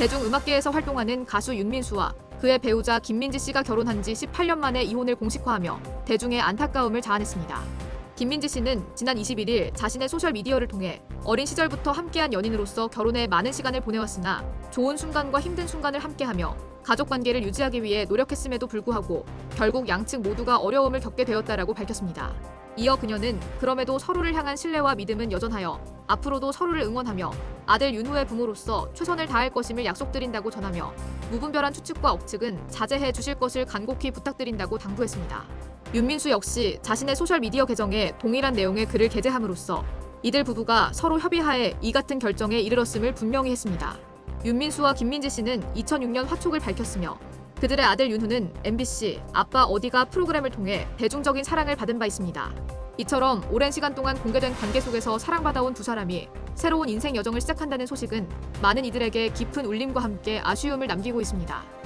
대중음악계에서 활동하는 가수 윤민수와 그의 배우자 김민지 씨가 결혼한 지 18년 만에 이혼을 공식화하며 대중의 안타까움을 자아냈습니다. 김민지 씨는 지난 21일 자신의 소셜미디어를 통해 어린 시절부터 함께한 연인으로서 결혼에 많은 시간을 보내왔으나 좋은 순간과 힘든 순간을 함께하며 가족 관계를 유지하기 위해 노력했음에도 불구하고 결국 양측 모두가 어려움을 겪게 되었다라고 밝혔습니다. 이어 그녀는 그럼에도 서로를 향한 신뢰와 믿음은 여전하여 앞으로도 서로를 응원하며 아들 윤호의 부모로서 최선을 다할 것임을 약속드린다고 전하며 무분별한 추측과 억측은 자제해 주실 것을 간곡히 부탁드린다고 당부했습니다. 윤민수 역시 자신의 소셜미디어 계정에 동일한 내용의 글을 게재함으로써 이들 부부가 서로 협의하에 이 같은 결정에 이르렀음을 분명히 했습니다. 윤민수와 김민지 씨는 2006년 화촉을 밝혔으며 그들의 아들 윤후는 MBC 아빠 어디가 프로그램을 통해 대중적인 사랑을 받은 바 있습니다. 이처럼 오랜 시간 동안 공개된 관계 속에서 사랑받아온 두 사람이 새로운 인생 여정을 시작한다는 소식은 많은 이들에게 깊은 울림과 함께 아쉬움을 남기고 있습니다.